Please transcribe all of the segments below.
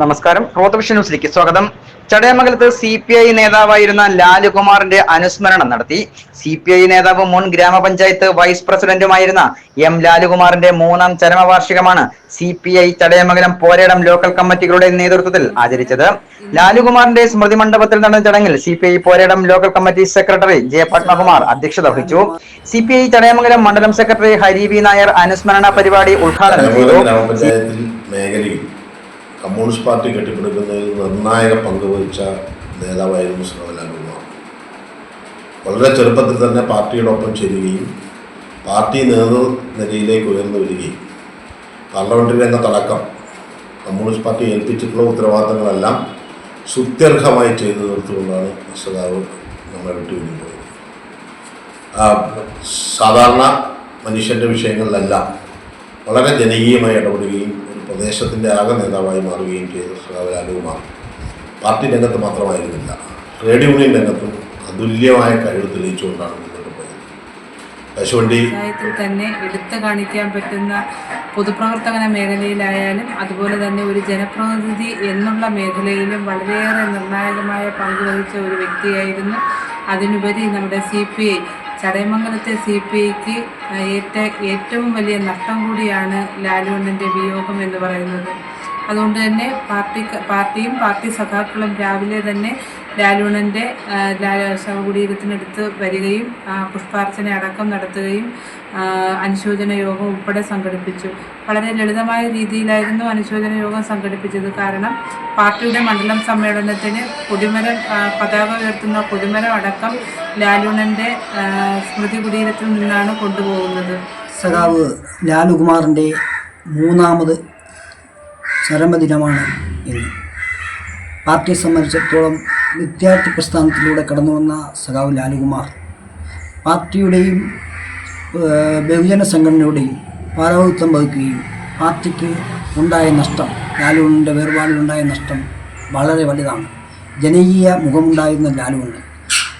നമസ്കാരം. റോത്തവിഷൻ ന്യൂസിലേക്ക് സ്വാഗതം. ചടയമംഗലത്ത് സി പി ഐ നേതാവായിരുന്ന ലാലുകുമാറിന്റെ അനുസ്മരണം നടത്തി. സി പി ഐ നേതാവ് മുൻ ഗ്രാമപഞ്ചായത്ത് വൈസ് പ്രസിഡന്റുമായിരുന്ന എം ലാലുകുമാറിന്റെ മൂന്നാം ചരമവാർഷികമാണ് C P I Chadayamangalam Poredam local കമ്മിറ്റികളുടെ നേതൃത്വത്തിൽ ആചരിച്ചത്. ലാലുകുമാറിന്റെ സ്മൃതി മണ്ഡപത്തിൽ നടന്ന ചടങ്ങിൽ C P I Poredam local committee secretary J Padmakumar അധ്യക്ഷത വഹിച്ചു. സി പി ഐ ചടയമംഗലം മണ്ഡലം സെക്രട്ടറി ഹരി വി നായർ അനുസ്മരണ പരിപാടി ഉദ്ഘാടനം ചെയ്തു. കമ്മ്യൂണിസ്റ്റ് പാർട്ടി കെട്ടിപ്പടുക്കുന്നതിൽ നിർണായക പങ്ക് വഹിച്ച നേതാവായിരുന്നു ശ്രീലാലുകുമാർ വളരെ ചെറുപ്പത്തിൽ തന്നെ പാർട്ടിയോടൊപ്പം ചേരുകയും പാർട്ടി നേതൃനിരയിലേക്ക് ഉയർന്നു വരികയും പാർലമെന്ററി രംഗത്തടക്കം കമ്മ്യൂണിസ്റ്റ് പാർട്ടി ഏൽപ്പിച്ചിട്ടുള്ള ഉത്തരവാദിത്തങ്ങളെല്ലാം സുത്യർഹമായി ചെയ്തു തീർത്തുകൊണ്ടാണ് സഖാവ് നമ്മളെ വിട്ടുപിരിഞ്ഞത് സാധാരണ മനുഷ്യന്റെ വിഷയങ്ങളിലെല്ലാം വളരെ ജനകീയമായി ഇടപെടുകയും പ്രദേശത്തിന്റെ ആകെ നേതാവായി മാറുകയും ചെയ്ത. സഖാവ് ലാലുകുമാർ പാർട്ടി രംഗത്ത് മാത്രമായിരുന്നില്ല. ട്രേഡ് യൂണിയൻ രംഗത്തും അതുല്യമായ കഴിവ് തെളിയിച്ചുകൊണ്ടാണ് മുന്നോട്ട് പോയത്. കശുവണ്ടി തന്നെ എടുത്തു കാണിക്കാൻ പറ്റുന്ന പൊതുപ്രവർത്തകന മേഖലയിലായാലും അതുപോലെ തന്നെ ഒരു ജനപ്രതിനിധി എന്നുള്ള മേഖലയിലും വളരെയേറെ നിർണായകമായ പങ്ക് വഹിച്ച ഒരു വ്യക്തിയായിരുന്നു. അതിനുപരി നമ്മുടെ സി പി ഐ. ചടയമംഗലത്തെ സി പി ഐക്ക് ഏറ്റ ഏറ്റവും വലിയ നഷ്ടം കൂടിയാണ് ലാലുവണ്ണന്റെ വിയോഗം എന്ന് പറയുന്നത്. അതുകൊണ്ട് തന്നെ പാർട്ടി പാർട്ടിയും പാർട്ടി സഖാക്കളും രാവിലെ തന്നെ ലാലുണന്റെ ശവകുടീരത്തിനടുത്ത് വരികയും പുഷ്പാർച്ചന അടക്കം നടത്തുകയും അനുശോചന യോഗം ഉൾപ്പെടെ സംഘടിപ്പിച്ചു. വളരെ ലളിതമായ രീതിയിലായിരുന്നു അനുശോചന യോഗം സംഘടിപ്പിച്ചത്. കാരണം പാർട്ടിയുടെ മണ്ഡലം സമ്മേളനത്തിന് കൊടിമരം പതാക ഉയർത്തുന്ന കൊടിമരം അടക്കം ലാലുണന്റെ സ്മൃതി കുടീരത്തിൽ നിന്നാണ് കൊണ്ടുപോകുന്നത്. സഖാവ് ലാലുകുമാറിന്റെ മൂന്നാമത് ചരമദിനമാണ് ഇന്ന്. പാർട്ടിയെ സംബന്ധിച്ചിടത്തോളം വിദ്യാർത്ഥി പ്രസ്ഥാനത്തിലൂടെ കടന്നു വന്ന സഖാവ് ലാലുകുമാർ പാർട്ടിയുടെയും ബഹുജന സംഘടനയുടെയും ഭാരവാഹിത്വം വഹിക്കുകയും പാർട്ടിക്ക് ഉണ്ടായ നഷ്ടം ലാലുവിന്റെ വേർപാടിലുണ്ടായ നഷ്ടം വളരെ വലുതാണ്. ജനകീയ മുഖമുണ്ടായിരുന്ന ലാലുവുണ്ട്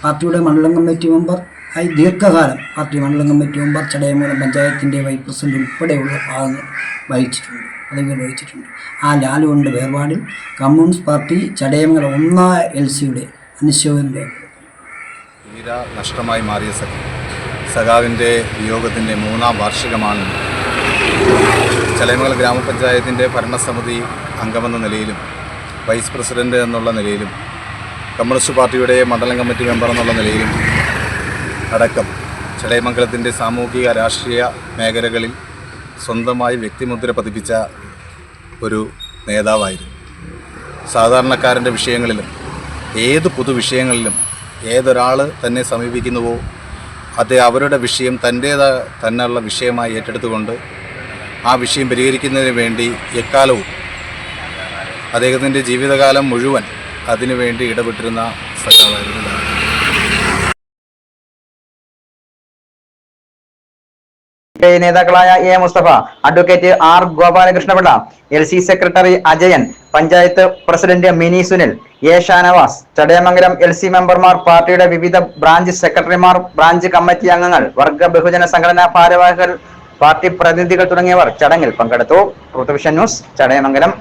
പാർട്ടിയുടെ മണ്ഡലം കമ്മിറ്റി മെമ്പർ ആയി ദീർഘകാലം പാർട്ടി മണ്ഡലം കമ്മിറ്റി മെമ്പർ ചടയമൂലം പഞ്ചായത്തിന്റെ വൈസ് പ്രസിഡന്റ് ഉൾപ്പെടെയുള്ള ഭാഗങ്ങൾ വഹിച്ചിട്ടുണ്ട്. പദവികൾ വഹിച്ചിട്ടുണ്ട് ആ ലാലുവിന്റെ വേർപാടിൽ കമ്മ്യൂണിസ്റ്റ് പാർട്ടി ചടയമംഗലം ഒന്നാം എൽ സിയുടെ അനുശോചനം രേഖപ്പെടുത്തി തീര നഷ്ടമായി മാറിയ സഖ. സഖാവിന്റെ വിയോഗത്തിന്റെ മൂന്നാം വാർഷികമാണ് ചലയമംഗലം ഗ്രാമപഞ്ചായത്തിന്റെ ഭരണസമിതി അംഗമെന്ന നിലയിലും വൈസ് പ്രസിഡന്റ് എന്നുള്ള നിലയിലും കമ്മ്യൂണിസ്റ്റ് പാർട്ടിയുടെ മണ്ഡലം കമ്മിറ്റി മെമ്പർ എന്നുള്ള നിലയിലും അടക്കം ചടയമംഗലത്തിന്റെ സാമൂഹിക രാഷ്ട്രീയ മേഖലകളിൽ സ്വന്തമായി വ്യക്തിമുദ്ര പതിപ്പിച്ച ഒരു നേതാവായിരുന്നു. സാധാരണക്കാരന്റെ വിഷയങ്ങളിലും ഏത് പൊതുവിഷയങ്ങളിലും ഏതൊരാൾ തന്നെ സമീപിക്കുന്നുവോ അത് അവരുടെ വിഷയം തന്റേതാ തന്നെയുള്ള വിഷയമായി ഏറ്റെടുത്തുകൊണ്ട് ആ വിഷയം പരിഹരിക്കുന്നതിന് വേണ്ടി എക്കാലവും അദ്ദേഹത്തിന്റെ ജീവിതകാലം മുഴുവൻ അതിനുവേണ്ടി ഇടപെട്ടിരുന്ന സഖാവായിരുന്നു. നേതാക്കളായ A Mustafa advocate R Gopalakrishna Pillai L C secretary Ajayan panchayat president Mini Sunil A Shanavas Chadayamangalam L C മെമ്പർമാർ പാർട്ടിയുടെ വിവിധ ബ്രാഞ്ച് സെക്രട്ടറിമാർ ബ്രാഞ്ച് കമ്മിറ്റി അംഗങ്ങൾ വർഗ ബഹുജന സംഘടനാ ഭാരവാഹികൾ പാർട്ടി പ്രതിനിധികൾ തുടങ്ങിയവർ ചടങ്ങിൽ പങ്കെടുത്തു. ന്യൂസ് ചടയമംഗലം.